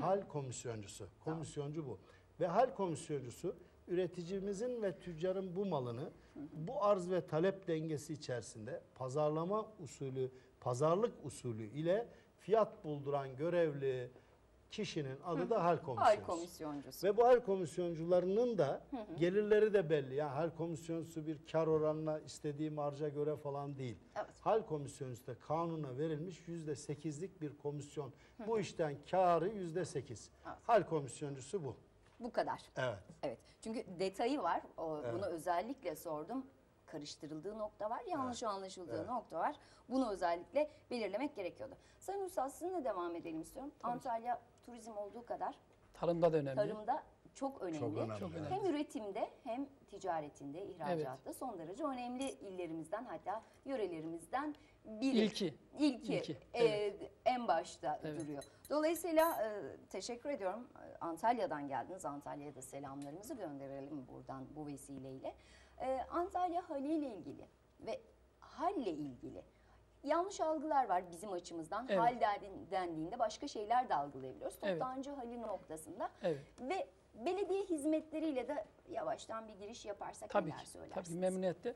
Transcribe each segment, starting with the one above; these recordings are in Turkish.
hal komisyoncusu. Komisyoncu bu. Ve hal komisyoncusu üreticimizin ve tüccarın bu malını bu arz ve talep dengesi içerisinde pazarlama usulü, pazarlık usulü ile fiyat bulduran görevli kişinin adı da hal komisyoncusu. Hal komisyoncusu. Ve bu hal komisyoncularının da gelirleri de belli. Yani hal komisyoncusu bir kar oranına istediği marja göre falan değil. Evet. Hal komisyoncusu da kanuna verilmiş yüzde sekizlik bir komisyon. Bu işten karı yüzde sekiz. Evet. Hal komisyoncusu bu. Bu kadar. Evet. Evet. Çünkü detayı var. O, Evet. Bunu özellikle sordum. Karıştırıldığı nokta var, yanlış anlaşıldığı Evet. nokta var. Bunu özellikle belirlemek gerekiyordu. Sayın Üstad sizinle devam edelim istiyorum. Antalya turizm olduğu kadar Tarımda da önemli. tarımda çok önemli. Çok önemli. Çok önemli. Hem üretimde hem ticaretinde, ihracatta son derece önemli illerimizden hatta yörelerimizden biri. İlki. İlki. İlki, Ee, en başta Evet. duruyor. Dolayısıyla e, teşekkür ediyorum. E, Antalya'dan geldiniz. Antalya'ya da selamlarımızı gönderelim buradan bu vesileyle. E, Antalya Hali ile ilgili ve halle ilgili yanlış algılar var bizim açımızdan. Evet. Hal den- dendiğinde başka şeyler de algılayabiliyoruz. Evet. Toptancı hali noktasında. Evet. Ve belediye hizmetleriyle de yavaştan bir giriş yaparsak Tabii neler ki, söylersiniz? tabii ki memnuniyetle.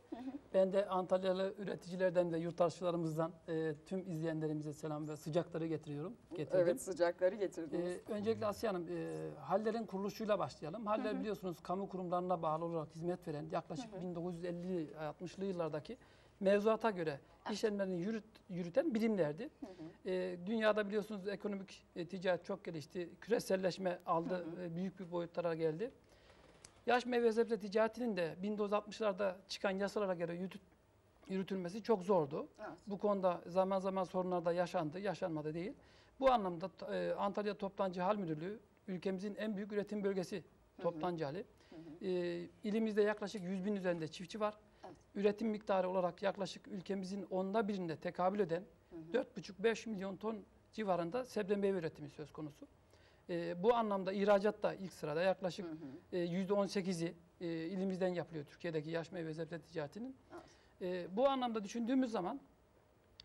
ben de Antalyalı üreticilerden ve yurttaşlarımızdan e, tüm izleyenlerimize selam ve sıcakları getiriyorum. Getirdim. Evet sıcakları getirdiniz. Ee, öncelikle Asiye Hanım, e, Haller'in kuruluşuyla başlayalım. Haller biliyorsunuz kamu kurumlarına bağlı olarak hizmet veren yaklaşık 1950-60'lı yıllardaki mevzuata göre işlemlerini yürüt, yürüten birimlerdi. Ee, dünyada biliyorsunuz ekonomik e, ticaret çok gelişti. Küreselleşme aldı, e, büyük bir boyutlara geldi. Yaş meyve sebze ticaretinin de 1960'larda çıkan yasalara göre yürüt- yürütülmesi çok zordu. Evet. Bu konuda zaman zaman sorunlar da yaşandı, yaşanmadı değil. Bu anlamda e, Antalya Toptancı Hal Müdürlüğü ülkemizin en büyük üretim bölgesi Toptancı Hali. E, ilimizde yaklaşık 100 bin üzerinde çiftçi var. Evet. Üretim miktarı olarak yaklaşık ülkemizin onda birinde tekabül eden 4,5-5 milyon ton civarında sebze meyve üretimi söz konusu. E, bu anlamda ihracat da ilk sırada yaklaşık e, %18'i e, ilimizden yapılıyor Türkiye'deki yaş meyve sebze ticaretinin. E, bu anlamda düşündüğümüz zaman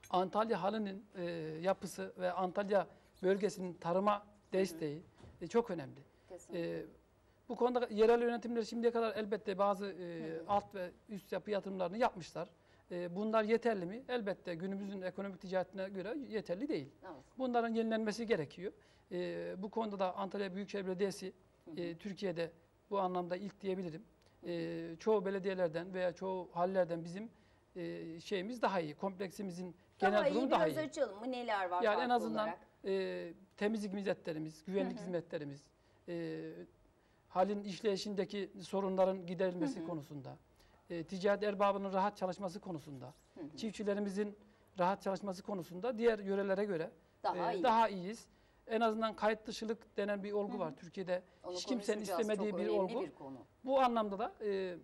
Antalya halının e, yapısı ve Antalya bölgesinin tarıma desteği e, çok önemli. Kesinlikle. E, bu konuda yerel yönetimler şimdiye kadar elbette bazı e, alt ve üst yapı yatırımlarını yapmışlar. E, bunlar yeterli mi? Elbette günümüzün ekonomik ticaretine göre yeterli değil. Evet. Bunların yenilenmesi gerekiyor. E, bu konuda da Antalya Büyükşehir Belediyesi e, Türkiye'de bu anlamda ilk diyebilirim. E, çoğu belediyelerden veya çoğu hallerden bizim e, şeyimiz daha iyi. Kompleksimizin genel daha iyi durumu daha biraz iyi. açalım mı? Neler var Yani en azından olarak? e, temizlik hizmetlerimiz, güvenlik hizmetlerimiz, e, halin işleyişindeki sorunların giderilmesi konusunda, e, ticaret erbabının rahat çalışması konusunda, çiftçilerimizin rahat çalışması konusunda diğer yörelere göre Daha e, iyi. daha iyiyiz. En azından kayıt dışılık denen bir olgu var Türkiye'de. Onu Hiç kimsenin istemediği bir olgu. bir konu. Bu anlamda da e,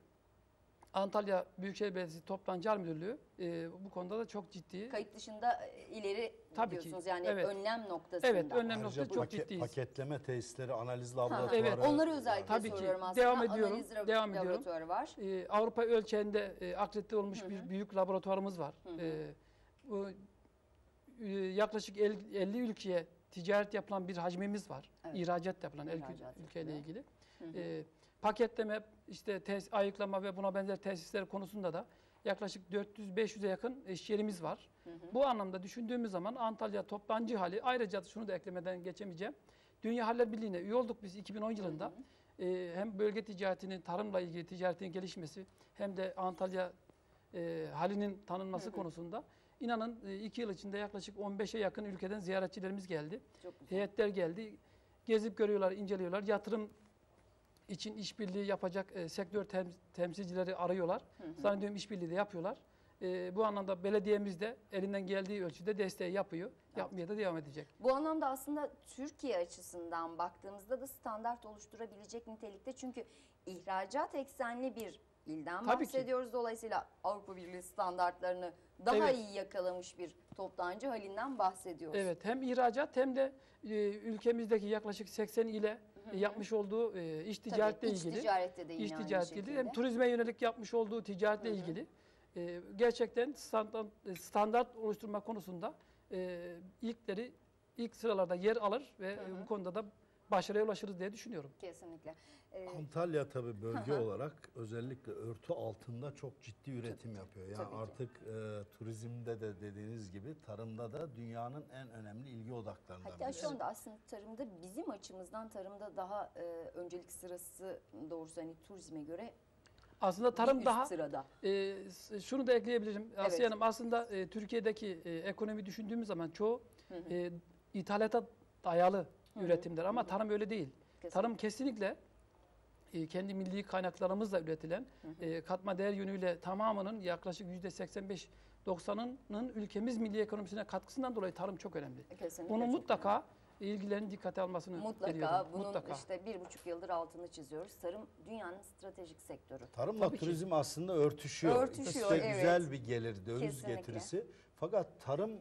Antalya Büyükşehir Belediyesi Toptancı Hal Müdürlüğü e, bu konuda da çok ciddi. Kayıt dışında e, ileri Tabii ki. diyorsunuz yani Evet. önlem noktasında. Evet, önlem Ayrıca noktasında çok paket- ciddiyiz. paketleme tesisleri, analiz laboratuvarı. Evet, Onları özellikle Tabii ki. soruyorum aslında. Devam ediyorum, Analiz devam ediyorum. laboratuvarı var. Ee, Avrupa ölçeğinde e, akredite olmuş bir büyük laboratuvarımız var. Ee, bu e, yaklaşık 50, 50 ülkeye ticaret yapılan bir hacmimiz var. Evet. İhracat yapılan el- İhracat ülkeyle yapılıyor. ilgili. Ee, paketleme, işte tes, ayıklama ve buna benzer tesisler konusunda da yaklaşık 400-500'e yakın iş yerimiz var. Bu anlamda düşündüğümüz zaman Antalya toptancı hali ayrıca şunu da eklemeden geçemeyeceğim. Dünya Haller Birliği'ne üye olduk biz 2010 yılında. Ee, hem bölge ticaretinin, tarımla ilgili ticaretin gelişmesi hem de Antalya e, halinin tanınması konusunda inanın e, iki yıl içinde yaklaşık 15'e yakın ülkeden ziyaretçilerimiz geldi. Heyetler geldi. Gezip görüyorlar, inceliyorlar. Yatırım için işbirliği yapacak e, sektör tem- temsilcileri arıyorlar. Zannediyorum işbirliği de yapıyorlar. E, bu anlamda belediyemiz de elinden geldiği ölçüde desteği yapıyor. Yapmaya da devam edecek. Bu anlamda aslında Türkiye açısından baktığımızda da standart oluşturabilecek nitelikte. Çünkü ihracat eksenli bir ilden Tabii ki. bahsediyoruz. Dolayısıyla Avrupa Birliği standartlarını daha Evet. iyi yakalamış bir toptancı halinden bahsediyoruz. Evet hem ihracat hem de e, ülkemizdeki yaklaşık 80 ile e, yapmış olduğu e, iş Tabii, ticaretle iç ilgili. ticarette de yine ticaretle ilgili hem turizme yönelik yapmış olduğu ticaretle ilgili e, gerçekten standart, standart oluşturma konusunda e, ilkleri ilk sıralarda yer alır ve e, bu konuda da başarıya ulaşırız diye düşünüyorum. Kesinlikle. Ee, Antalya tabii bölge Hı hı. olarak özellikle örtü altında çok ciddi üretim yapıyor. Yani tabii ki. artık e, turizmde de dediğiniz gibi tarımda da dünyanın en önemli ilgi odaklarından Hatta birisi. şu anda aslında tarımda bizim açımızdan tarımda daha e, öncelik sırası doğrusu hani turizme göre Aslında tarım daha sırada. e, şunu da ekleyebilirim Evet. Asiye Hanım. Aslında e, Türkiye'deki e, ekonomi düşündüğümüz zaman çoğu e, ithalata dayalı üretimler ama tarım öyle değil. Kesinlikle. Tarım kesinlikle e, kendi milli kaynaklarımızla üretilen e, katma değer yönüyle tamamının yaklaşık %85-90'ının ülkemiz milli ekonomisine katkısından dolayı tarım çok önemli. Kesinlikle Bunu mutlaka ilgilerin dikkate almasını Mutlaka veriyorum. bunun mutlaka. işte bir buçuk yıldır altını çiziyoruz. Tarım dünyanın stratejik sektörü. Tarımla Tabii ki. turizm aslında örtüşüyor. Örtüşüyor, İkisi evet. güzel bir gelir, döviz Kesinlikle. getirisi. Fakat tarım e,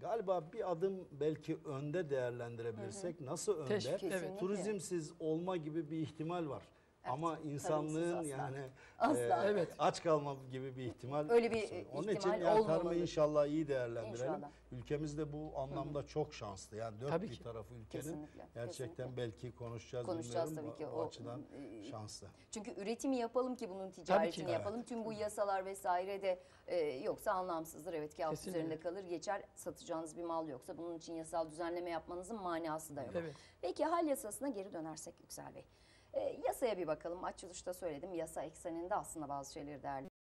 galiba bir adım belki önde değerlendirebilirsek nasıl önde? Teşvik, evet. Turizmsiz olma gibi bir ihtimal var. Ama insanlığın asla. yani Asla. e, Evet. aç kalma gibi bir ihtimal. Öyle bir, e, Onun ihtimal için yani tarımı inşallah iyi değerlendirelim. İnşallah. Ülkemiz de bu anlamda çok şanslı. Yani dört Tabii bir ki. tarafı ülkenin Kesinlikle, gerçekten kesinlikle. belki konuşacağız, Konuşacağız tabii ki. O, O, açıdan e, şanslı. Çünkü üretimi yapalım ki bunun ticaretini ki. yapalım. Tüm bu yasalar vesaire de e, yoksa anlamsızdır. Evet kağıt Kesinlikle. üzerinde kalır geçer. Satacağınız bir mal yoksa bunun için yasal düzenleme yapmanızın manası da yok. Evet. Peki hal yasasına geri dönersek Yüksel Bey. E, yasaya bir bakalım. Açılışta söyledim. Yasa ekseninde aslında bazı şeyleri değerli